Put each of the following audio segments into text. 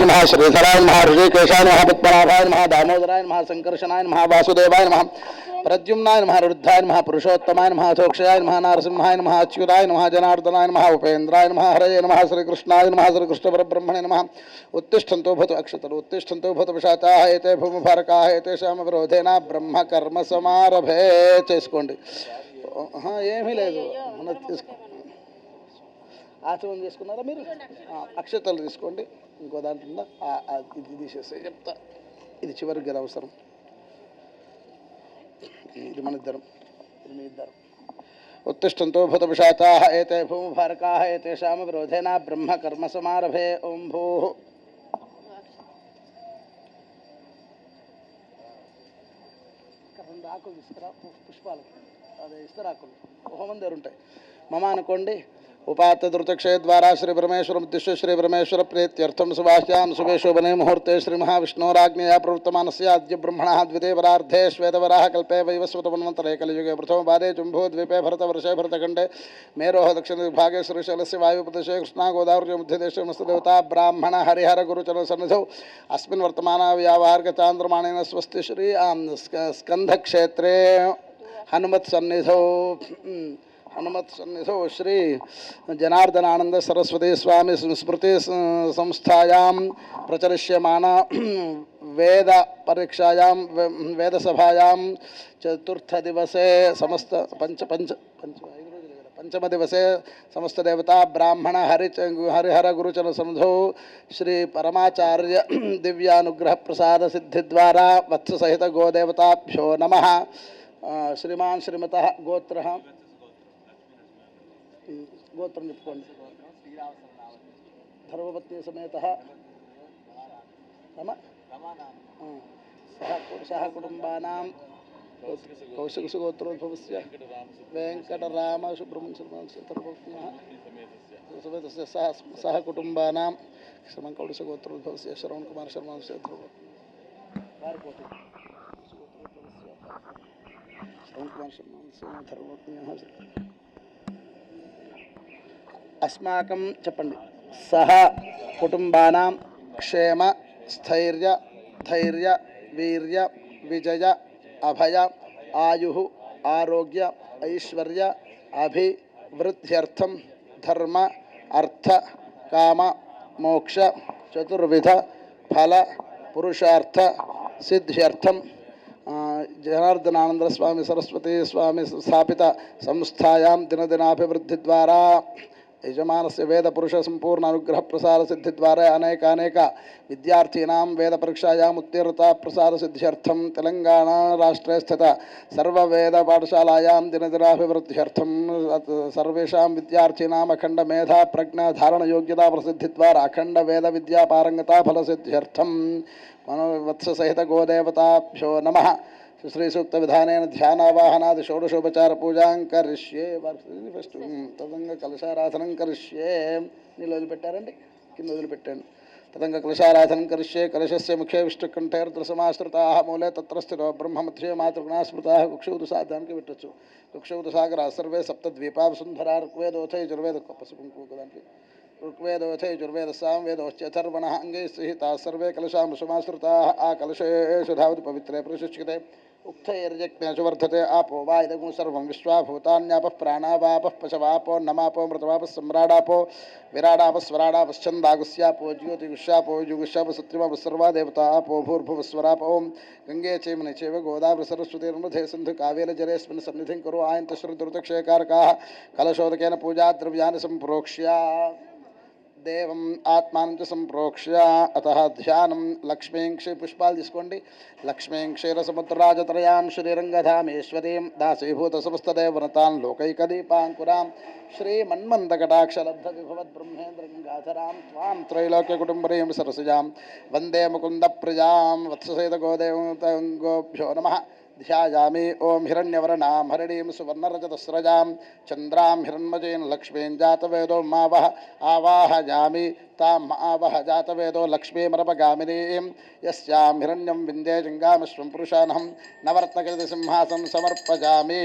नमः श्रीधराय नमः ऋषिकेशाय नमः महा नमः दामोदराय नमः संकर्षणाय ప్రద్యుమ్నాయ మహారుద్ధాయ రుద్ధాయ నమ పురుషోత్తమాయ నమ అధోక్షయాయ నమ నారసింహాయ నమ అచ్యుతాయ నమ ఉపేంద్రాయ నమ నమ శ్రీకృష్ణాయ మహాశ్రీకృష్ణ శ్రీకృష్ణ పరబ్రహ్మణే నమ ఉత్తిష్టంతో భూత అక్షతలు ఉత్తిష్టంతో భూత పిశాచాహ ఏతే భూమిభారకాహ ఏతే శ్యామ విరోధేన బ్రహ్మ కర్మ సమారభే చేసుకోండి ఏమీ లేదు. తీసుకో ఆచరణ చేసుకున్నారా మీరు? అక్షతలు తీసుకోండి. ఇంకో దాంట్లో ఇది తీసేస్తే చెప్తా. ఇది చివరికి అవసరం. ఇది మన ఇద్దరం ఇది మీ ఇద్దరం ఉత్తిష్టంతో భూత ఏతే భూమిభారకా ఏతేషాం విరోధేన బ్రహ్మ కర్మ సమారభే ఓం భూ. రెండు ఆకులు ఇస్తారా పుష్పాలు. అదే ఇస్తారా ఆకులు ఒక మంది దగ్గర ఉంటాయి మమ అనుకోండి उपात द्रुतक्षय द्वारा श्री परमेश्वर उद्देश्य श्री परमेश्वर प्रीत्यर्थम सुभाष्याम शुभे शोभने मुहूर्ते श्री महाविष्णोराज्ञया प्रवर्तमान से आद्य ब्रह्मण द्विदेवरार्धे श्वेतवराह कल्पे वैवस्वतमन्वंतरे कलियुगे प्रथम पादे जुम्भूद्वीपे भरतवर्षे भरतखंडे मेरोह दक्षिण विभागे श्रीशैलस्य वायुप्रदेशे कृष्णा गोदावरी मध्यदेशे मस्तदेवता ब्राह्मण हरिहर गुरुचर सन्निधौ। अस्मिन् वर्तमान व्यावहारिकचान्द्रमाणेन स्वस्ति श्री स्कन्धक्षेत्रे हनुमत्सन्निधौ हनुमत्सन्निधौ श्री जनार्दनानन्द सरस्वती स्वामी स्मृति स- संस्थायां प्रचलिष्यमाण वेद परीक्षायां वेदसभायां चतुर्थदिवसे समस्त पंच पञ्च पञ्च पंचमदिवसे समस्तदेवता ब्राह्मण, हरि हरिहर गुरुचर सन्धौ श्री परमाचार्य दिव्यानुग्रह प्रसाद सिद्धि द्वारा वत्ससहित गोदेवताभ्यो नमः श्रीमान् श्रीमतः गोत्रः ಗೋತ್ರನಿಟ್ಕೊಂಡೆ ಧರ್ಮಪತ್ನಿ ಸಮೇತಃ ರಮ ಸಹ ಸಹ ಕುಟುಂಬಾನಾಂ ಕೌಶಿಕಸುಗೋತ್ರೋದ್ಭವಸ್ಯ ವೆಂಕಟರಾಮಸುಬ್ರಹ್ಮಣ್ಯಶರ್ಮಾಂಶತರ್ಭಕ್ತಿಯः ಸಹ ಸಹ ಕುಟುಂಬಾನಾं ಶ್ರಮಂ ಕೌಶಿಕಗೋತ್ರೋದ್ಭವಸ್ಯ ಶ್ರವಣಕುಮಾರಶರ್ಮಾಂಶತರ್ಭಕ್ತಿ श्रवण कुमार शर्मा धर्मज्ञ అస్మాకం చెప్పండి సహ కుటుంబానాం క్షేమ స్థైర్య ధైర్య వీర్య విజయ అభయ ఆయు ఆరోగ్య ఐశ్వర్య అభివృద్ధ్యర్థం ధర్మ అర్థ కామ మోక్ష చతుర్విధ ఫల పురుషార్థ సిద్ధ్యర్థం ఆ, జనార్దనానంద స్వామి సరస్వతి స్వామి స్థాపిత సంస్థాయాం దినదినాభివృద్ధి ద్వారా యజమానస్య వేద పురుష సంపూర్ణ అనుగ్రహ ప్రసార సిద్ధి ద్వారా అనేక అనేక విద్యార్థీనాం వేద పరీక్షాయాం ఉత్తీర్ణత ప్రసార సిద్ధ్యర్థం. తెలంగాణ రాష్ట్రే స్థిత సర్వవేద పాఠశాలాయాం దినదినాభివృద్ధ్యర్థం. సర్వేషాం విద్యార్థీనాం అఖండ మేధా ప్రజ్ఞ ధారణ యోగ్యత ప్రసిద్ధి ద్వారా అఖండ వేద విద్యా పారంగతా ఫలసిద్ధ్యర్థం మనోవత్ససహిత గోదేవతాభ్యో నమ. శ్రీ సూక్త విధానేన ధ్యానావాహనాది షోడశోపచార పూజాం కరిష్యే ఫస్ట్ తదంగ కలశారాధనం కరిష్యే. నీళ్ళు వదిలిపెట్టారండి? కింద వదిలిపెట్టాను తదంగ కలశారాధనం కరిష్యే. కలశస్య ముఖే విష్ణుకంఠైర్దృశమాశ్రితా మూలే తత్రస్థిరో బ్రహ్మమధ్యే మాతృగుణా స్మృతా కుక్షౌదు సాధానికి పెట్టచ్చు కుక్షౌదు సాగర సర్వే సప్తద్వీపా సుందరా ఋగ్వేదోథ జుర్వేద పసుపు దానికి. ఋగ్వేదోథ యజుర్వేద సాంవేదోశ్చర్వణ అంగై సహితా సర్వే కలశాం సుమాశ్రుతా ఆ కలశేషు ధావతి పవిత్రే ప్రశిష్యతే उक्थैर्यज्ञशुवर्धते आपो वा इदगुं सर्वं विश्वाभूतान्यापः प्राणावापः पशवापो नमापो मृतवापः सम्राडापो विराडापः स्वराडापश्चन्दागुस्यापो ज्योतिगुष्यापो युगुष्यापो सत्रिमापः सर्वा देवता आपो भूर्भुवस्वराप ओं गङ्गे चैमनि चैव गोदावरि सरस्वतीर्मृधे सिन्धु कावेलजलेऽस्मिन् सन्निधिं कुरु आयन्तश्रुदुर्दक्षयकारकाः कलशोदकेन पूजाद्रव्यानि सम्प्रोक्ष्य। దేవం ఆత్మానంత సంప్రోక్ష్య. అత ధ్యానం లక్ష్మీం క్షే పుష్పాలు తీసుకోండి. లక్ష్మీం క్షీరసముద్రాజత్రయాం శ్రీరంగధామేశ్వరీం దాసీభూత సమస్తదేవనతాన్ లోకైకదీపాంకురాం श्रीमन्मन्दकटाक्षलब्धविभवद्ब्रह्मेन्द्रं गाधरां त्वां వందే ముకుంద वन्दे मुकुन्दप्रजां గోదేవం గోభ్యో నమ. ध्यायामे ओं हिरण्यवर्णां हरिणीं सुवर्णरजतस्रजां चन्द्रां हिरण्मजेन लक्ष्मीं जातवेदो मा आवाहजा आवाहयामि तां मा वह जातवेदो लक्ष्मीमरपगामिनीं यस्यां हिरण्यं विन्दे जङ्गामश्वं पुरुषानहं नवर्तकजसिंहासं समर्पयामि।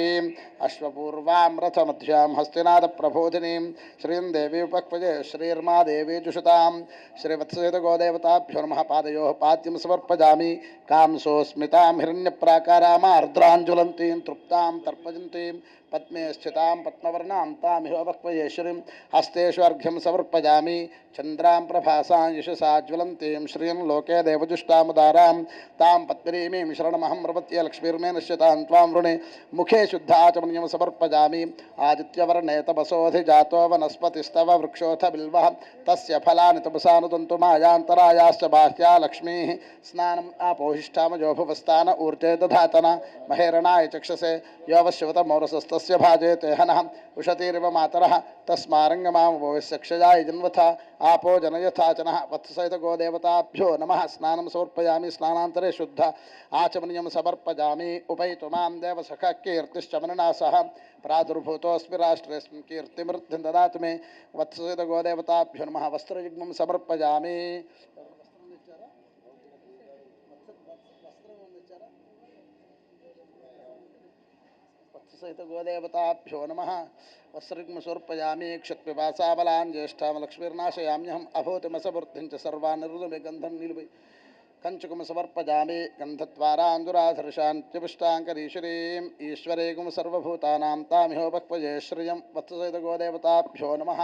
अश्वपूर्वां रथमध्यां हस्तिनाथप्रबोधिनीं श्रीं देवी उपक्वजे श्रीर्मा देवी जुषतां श्रीवत्सहितगोदेवताभ्यो नमः, पादयोः पाद्यं समर्पयामि। कांसोऽस्मितां हिरण्यप्राकारां కామ అర్ద్రాంజులంతీం తృప్తాం తర్పజంతీం पद्मे स्थितां पद्मवर्णां तामिह वक्वयेश्वरीं हस्तेषु अर्घ्यं समर्पयामि। चन्द्रां प्रभासां यशसा ज्वलन्तीं श्रियं लोके देवजुष्टामुदारां तां पद्मिनीमीं शरणमहं प्रपत्ये लक्ष्मीर्मे नश्यतां त्वां वृणे। मुखे शुद्धाचमनीयं समर्पयामि। आदित्यवर्णे तपसोऽधिजातो वनस्पतिस्तव वृक्षोऽथ बिल्वः। तस्य फलानि तपसानुदन्तु मायान्तरायाश्च बाह्या लक्ष्मीः। स्नानम् आपोहिष्ठामजो भुवस्तान ऊर्जे दधातन। महेरणाय चक्षसे। योऽवश्यवतमौरसस्तस्य भाजेते हनः उषतीरिव मातरः तस्मारङ्गमामभवस्य क्षयाय जन्वथा। आपो जनयथा च नः वत्सहितगोदेवताभ्यो नमः। स्नानं समर्पयामि, स्नानान्तरे शुद्ध। आचमनीयं समर्पयामि, उपैतु माँ देवसखः कीर्तिश्च मनना सह प्रादुर्भूतोऽस्मि राष्ट्रेऽस्मिन् कीर्तिमृद्धिं ददातु मे। वत्सहितगोदेवताभ्यो नमः। वस्त्रयुग्मं समर्पयामि। सहितगोदेवताभ्यो नमः। वस्त्रग्मस्वर्पयामि क्षत्पिपासाबलान् ज्येष्ठां लक्ष्मीर्नाशयाम्यहम् अभूतिमसवृद्धिं च सर्वानिर्लुमे गन्धं निलुपै कञ्चुकुमसमर्पयामि गन्धत्वारान्दुराधर्षान्त्यपुष्टाङ्करीश्वरीम् ईश्वरे गुम सर्वभूतानां तामिहोपक्वजे श्रियं वत्ससहितगोदेवताभ्यो नमः।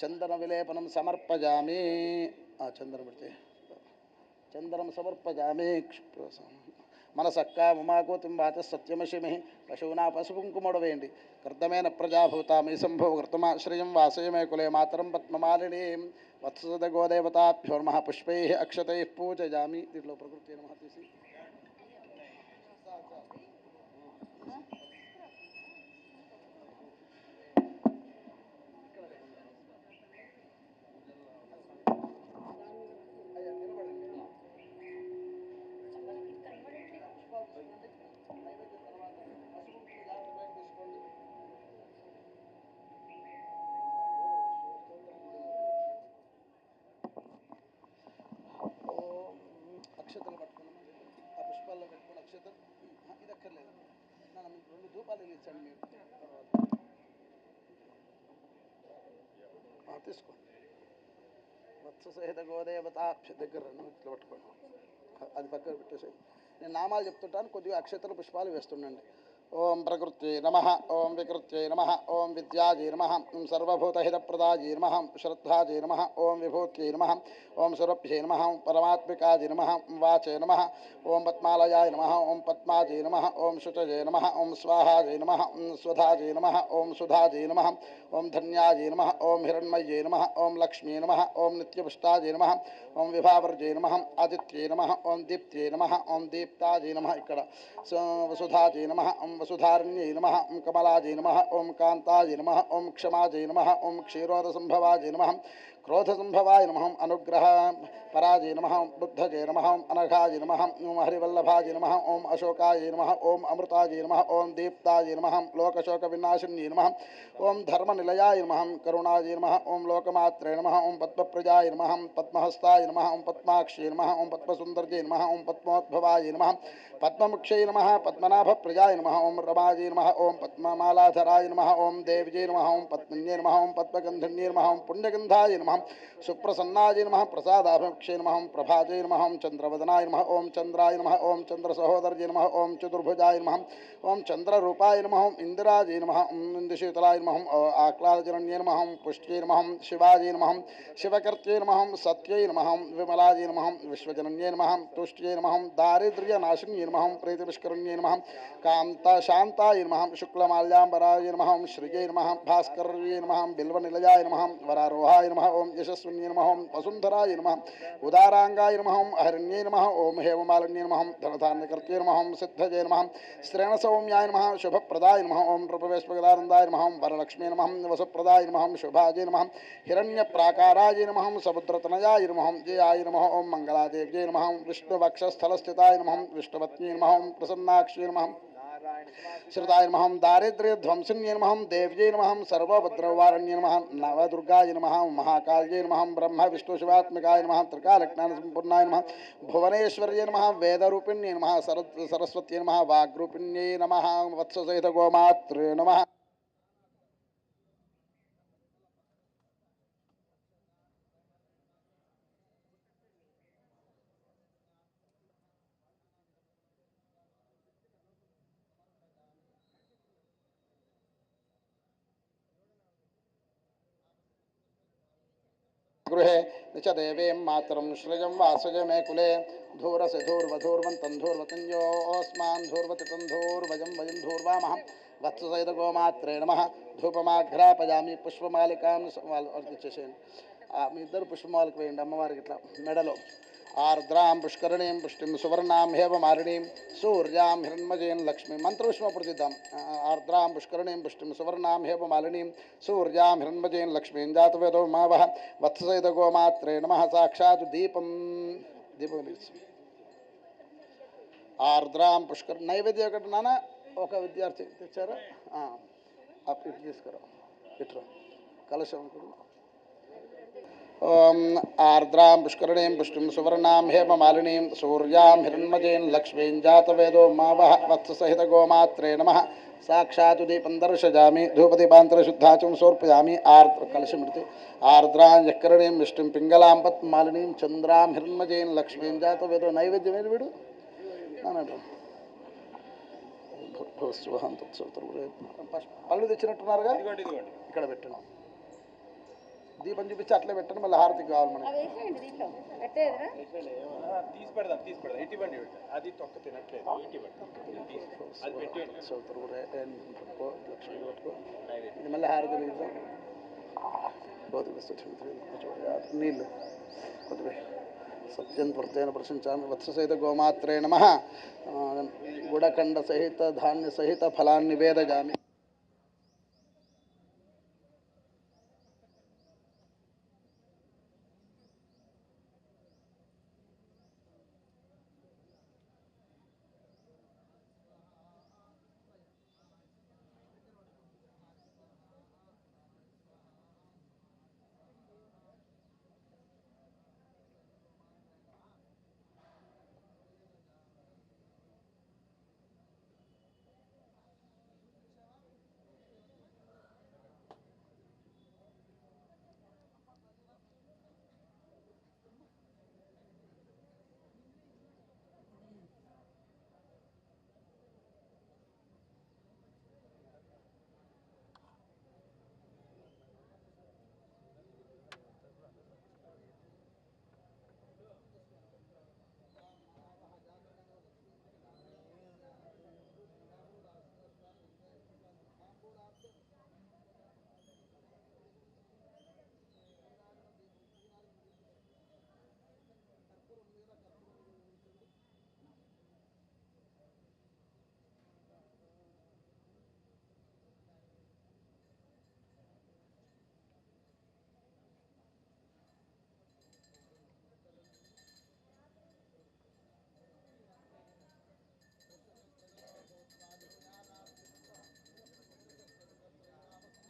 चन्दनविलेपनं समर्पयामि चन्दनमृते चन्दनं समर्पयामि మన సక్క ఉమాకోతిం వాత సత్యమశిమి. పశువునా పశుకుంకుమడు వేయండి కృతమైన ప్రజాభూతామి సంభవ కృతమాశ్రయం వాసయమే కులే మాతరం పద్మమాలిని. వత్సద గోదేవతాభ్యో పుష్పై అక్షతై పూజయామి. దీంట్లో ప్రకృతి నమ తీసి ఓం అక్షతలు పట్టుకున్నాం ఆ పుష్పాల్లో పెట్టుకుని అక్షతలు ఆ, ఇది అక్కర్లేదు నా మీకు రెండు ధూపాలు మీరు తీసుకోండి. వత్స సహిత గోదేవతాక్ష దగ్గర ఇట్లా పట్టుకోండి అది పక్కన పెట్టేసాయి. నేను నామాలు చెప్తుంటాను కొద్దిగా అక్షతల పుష్పాలు వేస్తుండండి. ओम प्रकृत्यै नमः ओम विकृत्यै नमः ओम विद्याजी नमः ओम सर्वभूतहितप्रदायै नमः श्रद्धायै नमः ओम ओं नमः ओम ओं नमः ओम परमात्मिकायै नमः ओम नम नमः ओम नम नमः ओम पद्मायै नमः ओम शुचयै नमः ओम स्वाहायै नमः ओम स्वधायै नमः ओम सुधायै नमः ओम धन्यायै नमः ओम हिरण्मयै नमः ओम लक्ष्मी नमः ओम नित्यपुष्टायै नमः ओम विभावर्यै नमः आदित्ये नमः ओम दीप्त नमः ओम दीप्तायै नमः इक्कड सुधायै नमः ओम ओम वसुधारण्य नम ओं कमलाजय नम ओं कांताजय नम ओं क्षमाजय नम ओं क्षीरोदसंभवाजय नम क्रोधसंभवाय नम अनुग्रह पराजय नम बुद्धजय नम ओं अनघाजय नम ओम हरिवल्लभाजय नम ओं अशोकाजय नम ओं अमृताजय नम ओं दीप्ताजय नम लोकशोक विनाशिन्य नम ओं धर्मनिलयाय नम करुणाजय नम ओं लोकमात्रे नम ओं पद्मप्रजाय नम पद्महस्ताय नम ओं पद्माक्षे नम ओं पद्मसुंदरजय नम ओं पद्मोद्भवाय नम पद्ममुक्षय नम पद्मनाभप्रजाय नम ओम रमाजी नम ओम पद्मालाधराय नम ओम देवजी नम ओम पद्मन्ये नम ओम पद्मगंधन्ये नम ओम पुण्यगंधाय नम सुप्रसन्नाय नम प्रसादाभक्षे नम ओम प्रभाजय नम ओम चंद्रवदनाय नम ओम चंद्राय नम ओम चंद्र सहोदरजे नम ओम चतुर्भुजाय नम ओम चंद्ररूपाय नम ओम इंदिराजी नम ओम इंदुशीतलाय नम ओम आह्लादजनन्ये नम ओम पुष्टे नम ओम शिवाजी नम ओम शिवकर्त्ये नम ओम सत्ये नम ओम विमलाजी नम ओम विश्वजनन्ये नम ओम नम ओम दारिद्र्यनाशिन्ये नम ओम प्रीतिविष्करण्ये नम कांता శాంతాయ నమహం శుక్లమాల్యాంబరాయ నమహం శ్రియై నమహం భాస్కర్యై నమహం బిల్వనిలయాయ నమహం వరారోహాయ నమ ఓం యశస్విన్యై నమ ఓం వసుంధరాయ నమ ఉదారాంగాయ నమహం అహరణ్యై నమ ఓం హేమమాలిన్యై నమహం ధనధాన్యకర్త్యై నమహం సిద్ధజై నమహం శ్రేణ సౌమ్యాయ నమ శుభప్రదాయ నమ ఓం నృపవేశ్వగదానందాయ నమహం వరలక్ష్మీ నమహం వసుప్రదాయ నమహం శుభాజై నమహం హిరణ్యప్రాకారాయ నమహం సముద్రతనయాయ నమహం జయాయ నమ ఓం మంగళాదేవ్యై నమహం విష్ణువక్షస్థలస్థితాయ నమహం విష్ణుపత్ని నమహం ప్రసన్నాక్షి నమహం श्रुताय नमः, दारिद्र्यध्वंसिन्यै नमः, देव्यै नमः, सर्वभद्रवारण्ये नमः, नवदुर्गाय नमः, महाकाल्यै नमः ब्रह्म विष्णु शिवात्मकाय नमः, त्रिकालज्ञानसम्पूर्णाय नमः, भुवनेश्वर्य नमः, वेदरूपिण्ये नमः सरस् सरस्वत्यै नमः, वाग्रूपिण्यै नमः, वत्ससहितगोमात्रे नमः। गृहे न च देवीं मातरं श्रियं वासज मे कुले धूरसि धूर्वधूर्वन्तं धूर्वतिञ्जोऽस्मान् धूर्वतितं धूर्वजं वयं धूर्वामः వత్ససైతగోమాత్రే నమ ధూపమాఘ్రాపయామి పుష్పమాలికాం వాళ్ళకి ఇచ్చేసేయండి ఆ, మీ ఇద్దరు పుష్పమాలకు వేయండి అమ్మవారికి ఇట్లా మెడలో ఆర్ద్రాం పుష్కరణీం పుష్టిం సువర్ణాం హేమమారిణీం సూర్యాం హిరణ్మజేన్ లక్ష్మి మంత్రపుష్పం అప్పుడు తీద్దాం ఆ, ఆర్ద్రాం పుష్కరణీం పుష్టిం సువర్ణాం హేమమాలినీం సూర్యాం హిరణ్మజేన్ లక్ష్మీం జాతవేదో మావహ వత్ససైత గోమాత్రే నమ సాక్షాత్ దీపం దీపం వెలిగించు. ఆర్ద్రాం పుష్కర్ నైవేద్యం ఒకటి నాన్న ఒక విద్యార్థి తెచ్చారా ఆ, అప్ ఇటు తీసుకురా ఇట్రా కలశం కూడా ఓం ఆర్ద్రాం పుష్కరణీం పుష్టిం సువర్ణాం హేమమాలినీం సూర్యాం హిరణ్మజేన్ లక్ష్మీం జాతవేదో మావహ వత్ససహిత గోమాత్రే నమ. సాక్షాత్ దీపం దర్శయామి ధూపదీపాంతరశుద్ధాచం సమర్పయామి ఆర్ద్ర కలశమిడితే ఆర్ద్రాం యక్కరణీం విష్ణుం పింగళాం పద్మాలినీం చంద్రాం హిరణ్మజేన్ లక్ష్మీం జాతవేదో నైవేద్యం ఏది వీడు? తత్సవితుర్వరే. పళ్ళు తెచ్చినట్టున్నారుగా? ఇక్కడ పెట్టండి. దీపం చూపించి అట్లే పెట్టండి మళ్ళీ హారతికి కావాలి మనకి అవి వేసేయండి దీంట్లో పెట్టేదిరా తీసి పెడదాం తీసి పెడదాం ఇటు ఇవ్వండి ఇటు. అది తొక్క తినట్లేదు ఇటు ఇవ్వండి తీసి. అది పెట్టేయండి చదువుతుర్వరే. ఏం పట్టుకో లక్ష్మీ పట్టుకో ఇది మళ్ళీ హారతి తీద్దాం భౌతిక స్థితి నీళ్ళు కొద్దిగా సత్యం త్వర్థేన ప్రశంసామి వత్ససహిత గోమాత్రే నమ గుడఖండ సహిత ధాన్య సహిత ఫలాన్ని నివేదయామి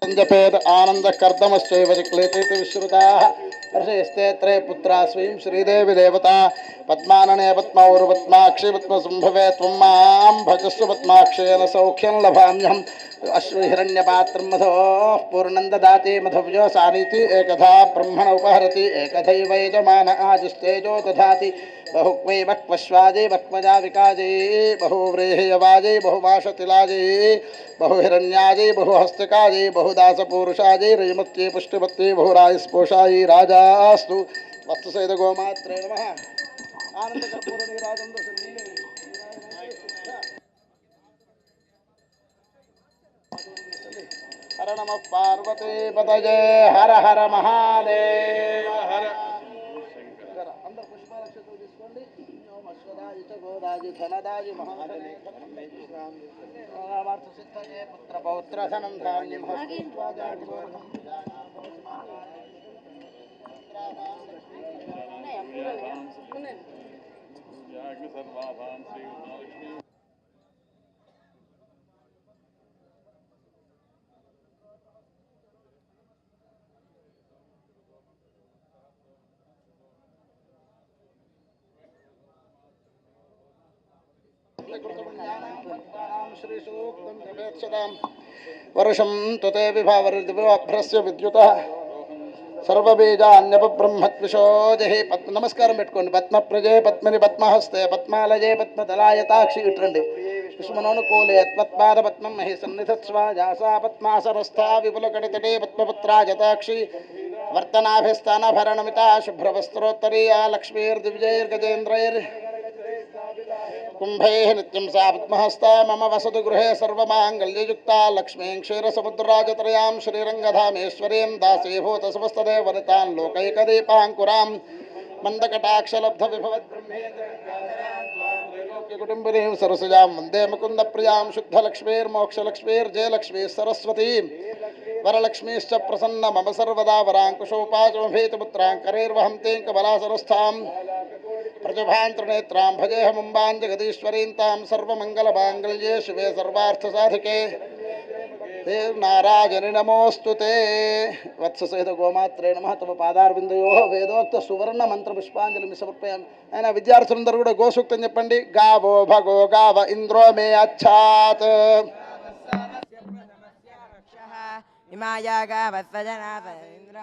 పంజపేద ఆనంద కర్దమశ్చైవ క్లేచైత విశ్రుతా ఋషయస్తే త్రయ పుత్రా స్వయం శ్రీదేవి దేవత पद्मानने पद्मौरुपद्माक्षि पद्मसम्भवे त्वं माँ भजस्व पद्माक्षेन सौख्यं लभाम्यहम्। अश्वहिरण्यपात्रं मधोः पूर्णं ददाति मधव्यो सानीति एकधा ब्रह्मण उपहरति एकधैव यजमान आजुस्तेजो दधाति। बहुक्वै बक्वश्वाजे बक्वजा विकाजे बहुव्रीह्यवाजे बहुमाशतिलाजे बहुहिरण्याजे बहुहस्तकाजे बहुदासपूरुषाजे रजमत्ये पुष्टिमत्ये बहुराजस्पोषायै राजास्तु। वत्ससहित गोमात्रे नमः आनन्दकर्पूरनीराजं दशनीले హర నమ పార్వతీ పదజే హర హర మహాదేవ హర అందరు పుష్పాలక్షతలు తీసుకోండి ఓం అశ్వదాయి చ గోదాయి ధనదాయి మహాధనే రామార్థ సిద్ధయే పుత్ర పౌత్ర ధనం ధాన్యం హస్తిత్వా జాతి वर्षम तुते विभाव श्रीसूक्तं वर्षं विद्युतः। సర్వబీజాన్యపబ్రహ్మత్విషోజహి పద్మ నమస్కారం పెట్టుకోండి పద్మ ప్రజే పద్మని పద్మహస్తే పద్మాలజే పద్మదలాయతాక్షి ఇట్రండి విష్మనోనుకూలే త్వత్పాద పద్మం మహి సన్నిధత్స్వ జాసా పద్మాసరస్థా విపులకటితటే పద్మపుత్రాజతాక్షి వర్తనాభిస్థానభరణమితా శుభ్రవస్త్రోత్తరీయా లక్ష్మీర్దివిజైర్గజేంద్రైర్ कुम्भैः नित्यं सा मम वसतु गृहे सर्वमाङ्गल्ययुक्ता, लक्ष्मीं क्षीरसमुद्रराजत्रयां श्रीरङ्गधामेश्वरीं, दासीभूतसमस्तदेवनितां, लोकैकदीपाङ्कुरां मन्दकटाक्षलब्धविभवद्ब्रह्मेन्द्रकुटुम्बिनीं सरसजां वंदे मुकुन्दप्रियाँ शुद्धलक्ष्मीर्मोक्षलक्ष्मीर्जयलक्ष्मीः सरस्वतीं, वरलक्ष्मीश्च प्रसन्न, मम सर्वदा वराङ्कुशोपाचमभेतपुत्राङ्करैर्वहं तेङ्कबलासरस्थाम् ప్రతిభాంతృనేత్రాం భజేహముంబాం జగదీశ్వరీం తాం సర్వమంగళమాంగళ్యే శివే సర్వార్థసాధికే తే నారాజని నమోస్తు తే వత్ససహిత గోమాత్రే నమ తమ పాదార్విందయో వేదోక్త సువర్ణ మంత్ర పుష్పాంజలిని సమర్పయాను ఆయన విద్యార్థులందరూ కూడా గోసూక్తం చెప్పండి। గావో భగో గావ ఇంద్రో మే అచ్చాత్ ఇంద్ర।